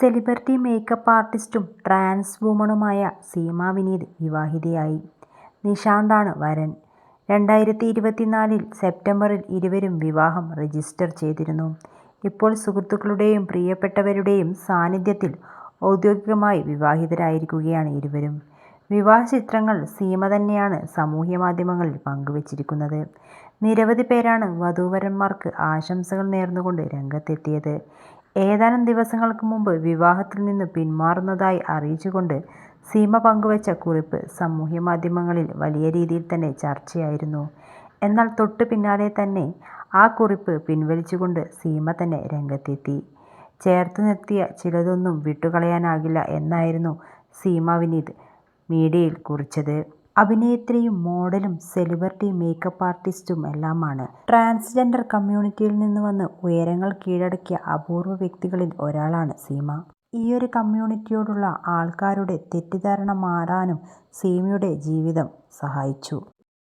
Celebrity makeup ആർട്ടിസ്റ്റും trans വുമണുമായ സീമ വിനീത് വിവാഹിതയായി. നിഷാന്താണ് വരൻ. രണ്ടായിരത്തി ഇരുപത്തിനാലിൽ സെപ്റ്റംബറിൽ ഇരുവരും വിവാഹം രജിസ്റ്റർ ചെയ്തിരുന്നു. ഇപ്പോൾ സുഹൃത്തുക്കളുടെയും പ്രിയപ്പെട്ടവരുടെയും സാന്നിധ്യത്തിൽ ഔദ്യോഗികമായി വിവാഹിതരായിരിക്കുകയാണ് ഇരുവരും. വിവാഹ ചിത്രങ്ങൾ സീമ തന്നെയാണ് സാമൂഹ്യ മാധ്യമങ്ങളിൽ പങ്കുവച്ചിരിക്കുന്നത്. നിരവധി പേരാണ് വധൂവരന്മാർക്ക് ആശംസകൾ നേർന്നുകൊണ്ട് രംഗത്തെത്തിയത്. ഏതാനും ദിവസങ്ങൾക്ക് മുമ്പ് വിവാഹത്തിൽ നിന്ന് പിന്മാറുന്നതായി അറിയിച്ചുകൊണ്ട് സീമ പങ്കുവച്ച കുറിപ്പ് സാമൂഹ്യമാധ്യമങ്ങളിൽ വലിയ രീതിയിൽ തന്നെ ചർച്ചയായിരുന്നു. എന്നാൽ തൊട്ടു പിന്നാലെ തന്നെ ആ കുറിപ്പ് പിൻവലിച്ചുകൊണ്ട് സീമ തന്നെ രംഗത്തെത്തി. ചേർത്ത് നിർത്തിയ ചിലതൊന്നും വിട്ടുകളയാനാകില്ല എന്നായിരുന്നു സീമ വിനീത് മീഡിയയിൽ കുറിച്ചത്. അഭിനേത്രിയും മോഡലും സെലിബ്രിറ്റി മേക്കപ്പ് ആർട്ടിസ്റ്റും എല്ലാമാണ് ട്രാൻസ്ജെൻഡർ കമ്മ്യൂണിറ്റിയിൽ നിന്ന് വന്ന് ഉയരങ്ങൾ കീഴടക്കിയ അപൂർവ വ്യക്തികളിൽ ഒരാളാണ് സീമ. ഈയൊരു കമ്മ്യൂണിറ്റിയോടുള്ള ആൾക്കാരുടെ തെറ്റിദ്ധാരണ മാറാനും സീമയുടെ ജീവിതം സഹായിച്ചു.